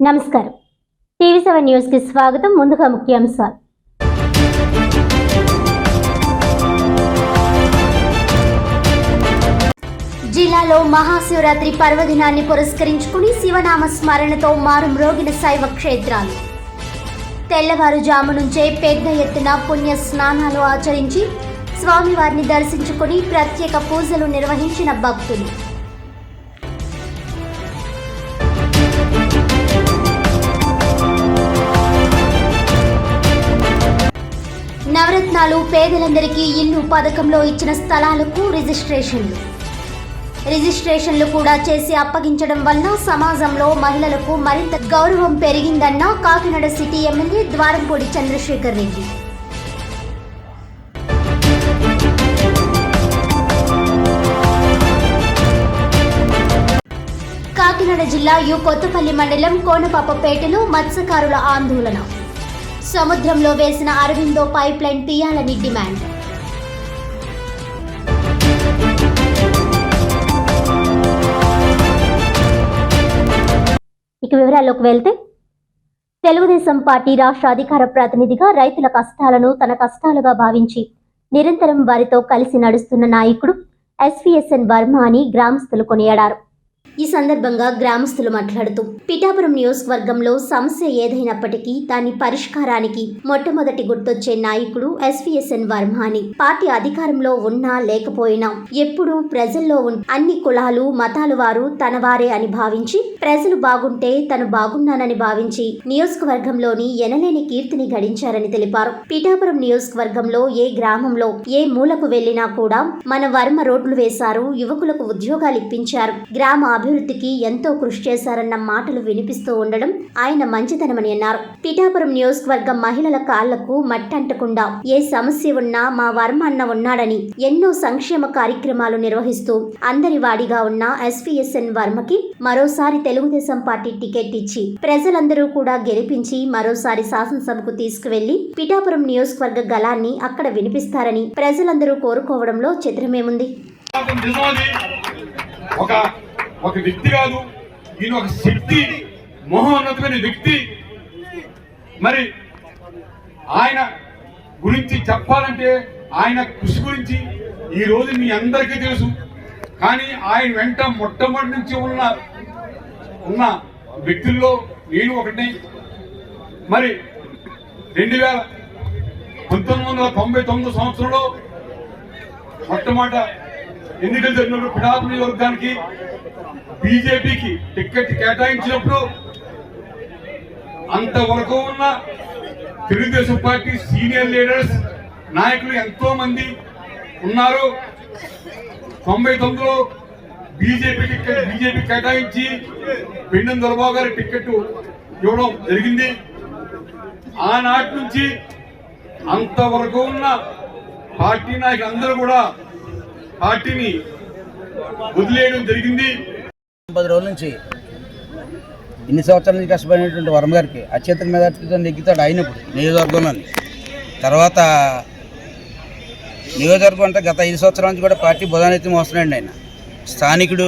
నమస్కారం. TV seven న్యూస్కి స్వాగతం. ముందుగా ముఖ్యాంశాలు. జిల్లాలో మహాశివరాత్రి పర్వదినాన్ని పురస్కరించుకుని శివనామ స్మరణతో మారుమ్రోగిన శైవ క్షేత్రాలు. తెల్లవారుజాము నుంచే పెద్ద ఎత్తున పుణ్య స్నానాలు ఆచరించి స్వామివారిని దర్శించుకుని ప్రత్యేక పూజలు నిర్వహించిన భక్తులు. నవరత్నాలు పేదలందరికీ ఇల్లు పథకంలో ఇచ్చిన స్థలాలకు రిజిస్ట్రేషన్లు. రిజిస్ట్రేషన్లు కూడా చేసి అప్పగించడం వల్ల సమాజంలో మహిళలకు మరింత గౌరవం పెరిగిందన్న కాకినాడ సిటీ ఎమ్మెల్యే ద్వారంపూడి చంద్రశేఖర్ రెడ్డి. కాకినాడ జిల్లా యు కొత్తపల్లి మండలం కోనపాపపేటలో మత్స్యకారుల ఆందోళన. సముద్రంలో వేసిన అరవిందో పైప్ లైన్ తీయాలని డిమాండ్. ఇక వివరాల్లోకి వెళ్తే తెలుగుదేశం పార్టీ రాష్ట్ర అధికార ప్రతినిధిగా రైతుల కష్టాలను తన కష్టాలుగా భావించి నిరంతరం వారితో కలిసి నడుస్తున్న నాయకుడు ఎస్విఎస్ఎన్ వర్మ అని గ్రామస్తులు కొనియాడారు. ఈ సందర్భంగా గ్రామస్తులు మాట్లాడుతూ పిఠాపురం నియోజకవర్గంలో సమస్య ఏదైనప్పటికీ దాని పరిష్కారానికి మొట్టమొదటి గుర్తొచ్చే నాయకుడు ఎస్విఎస్ఎన్ వర్మ అని. పార్టీ అధికారంలో ఉన్నా లేకపోయినా ఎప్పుడూ ప్రజల్లో అన్ని కులాలు మతాలు వారు తన వారే అని భావించి ప్రజలు బాగుంటే తను బాగున్నానని భావించి నియోజకవర్గంలోని ఎనలేని కీర్తిని గడించారని తెలిపారు. పిఠాపురం నియోజకవర్గంలో ఏ గ్రామంలో ఏ మూలకు వెళ్ళినా కూడా మన వర్మ రోడ్లు వేశారు యువకులకు ఉద్యోగాలు ఇప్పించారు. గ్రామ అభివృద్ధికి ఎంతో కృషి చేశారన్న మాటలు వినిపిస్తూ ఉండడం ఆయన మంచితనమని అన్నారు. పిఠాపురం నియోజకవర్గం మహిళల కాళ్ళకు మట్టంటకుండా ఏ సమస్య ఉన్నా మా వర్మ అన్న ఉన్నాడని ఎన్నో సంక్షేమ కార్యక్రమాలు నిర్వహిస్తూ అందరి వాడిగా ఉన్న ఎస్పీఎస్ఎన్ వర్మకి మరోసారి తెలుగుదేశం పార్టీ టికెట్ ఇచ్చి ప్రజలందరూ కూడా గెలిపించి మరోసారి శాసనసభకు తీసుకువెళ్ళి పిఠాపురం నియోజకవర్గ గలాన్ని అక్కడ వినిపిస్తారని ప్రజలందరూ కోరుకోవడంలో చిత్రమేముంది? ఒక ఒక వ్యక్తి కాదు. ఈయన ఒక శక్తి మహోన్నతమైన వ్యక్తి. మరి ఆయన గురించి చెప్పాలంటే ఆయన కృషి గురించి ఈ రోజు మీ అందరికీ తెలుసు. కానీ ఆయన వెంట మొట్టమొదటి నుంచి ఉన్న ఉన్న వ్యక్తుల్లో నేను ఒకటి మరి రెండు వేల పంతొమ్మిది వందల తొంభై తొమ్మిది సంవత్సరంలో మొట్టమొదట ఎన్నికలు జరిగినప్పుడు పిఠాపు నియోజకవర్గానికి బీజేపీకి టికెట్ కేటాయించినప్పుడు అంతవరకు ఉన్న తెలుగుదేశం పార్టీ సీనియర్ లీడర్స్ నాయకులు ఎంతో మంది ఉన్నారు. తొంభై తొమ్మిదిలో బీజేపీ టికెట్ బీజేపీ కేటాయించి పెండం దొరబాబు గారి టికెట్ ఇవ్వడం జరిగింది. ఆనాటి నుంచి అంతవరకు ఉన్న పార్టీ నాయకులు అందరూ కూడా పార్టీని వదిలేయడం జరిగింది. పది రోజుల నుంచి ఇన్ని సంవత్సరాల నుంచి కష్టపడినటువంటి వర్మ గారికి అత్యంత మీద నెగ్గుతాడు అయినప్పుడు నియోజకవర్గంలోని. తర్వాత నియోజకవర్గం అంటే గత ఐదు సంవత్సరాల నుంచి కూడా పార్టీ బుధానైతే మోస్తున్నాడు ఆయన. స్థానికుడు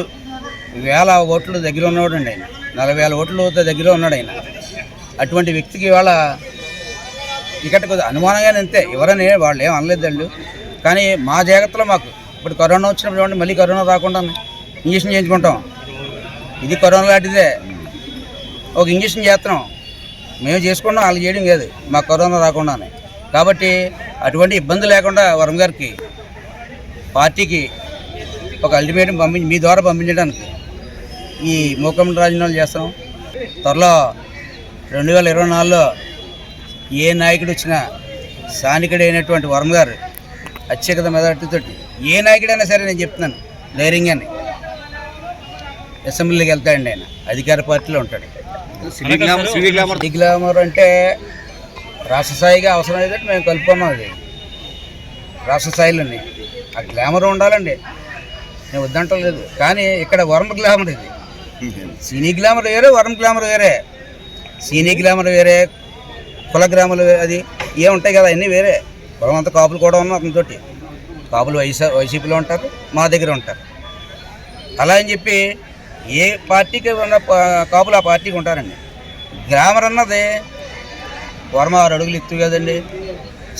వేల ఓట్లు దగ్గర ఉన్నవాడు అండి ఆయన. నలభై వేల ఓట్లు దగ్గర ఉన్నాడు ఆయన. అటువంటి వ్యక్తికి ఇవాళ టికెట్ కొద్దిగా అనుమానంగానే అంతే. ఎవరని వాళ్ళు ఏం అనలేదు వాళ్ళు కానీ మా జాగ్రత్తలో మాకు ఇప్పుడు కరోనా వచ్చినప్పుడు చూడండి మళ్ళీ కరోనా రాకుండా ఇంజక్షన్ చేయించుకుంటాం. ఇది కరోనా లాంటిదే. ఒక ఇంజక్షన్ చేస్తున్నాం. మేము చేసుకున్నాం వాళ్ళు చేయడం కాదు. మాకు కరోనా రాకుండానే కాబట్టి అటువంటి ఇబ్బంది లేకుండా వరం గారికి పార్టీకి ఒక అల్టిమేటం పంపించి మీ ద్వారా పంపించడానికి ఈ మూకమ్మ రాజీనామాలు చేస్తాం త్వరలో రెండు వేల ఇరవై నాలుగులో ఏ నాయకుడు వచ్చినా స్థానికుడైనటువంటి వరం గారు అత్యధిక మెజార్టీతో ఏ నాయకుడైనా సరే నేను చెప్తున్నాను ధైర్యంగానే. అసెంబ్లీకి వెళ్తాడండి ఆయన. అధికార పార్టీలో ఉంటాడు. దిగ్లామర్ అంటే రాష్ట్ర స్థాయిగా అవసరం అయితే మేము కలుపుకున్నాం అది. రాష్ట్ర స్థాయిలోని ఆ గ్లామర్ ఉండాలండి. నేను వద్దంటలేదు. కానీ ఇక్కడ వరం గ్లామర్ ఇది. సినీ గ్లామర్ వేరే వరం గ్లామర్ వేరే. సినీ గ్లామర్ వేరే కుల గ్రామాలు వే- అది ఏ ఉంటాయి కదా అన్నీ వేరే. కులం అంతా కాపులు కూడా ఉన్నాం అతనితోటి. కాపులు వైసీ వైసీపీలో ఉంటారు మా దగ్గర ఉంటారు. అలా అని చెప్పి ఏ పార్టీకి ఉన్న కాపులు ఆ పార్టీకి ఉంటారండి. గ్రామర్ అన్నది వర్మ ఆరు అడుగులు ఎత్తు కాదండి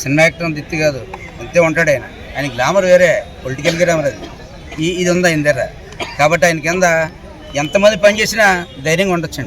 సినిమా యాక్టర్ అంత ఎత్తు కాదు అంతే ఉంటాడు ఆయన. ఆయన గ్లామర్ వేరే పొలిటికల్ గ్రామర్ అది. ఈ ఇది ఉంది ఆయన దగ్గర కాబట్టి ఆయన కింద ఎంతమంది పనిచేసినా ధైర్యంగా ఉండొచ్చండి.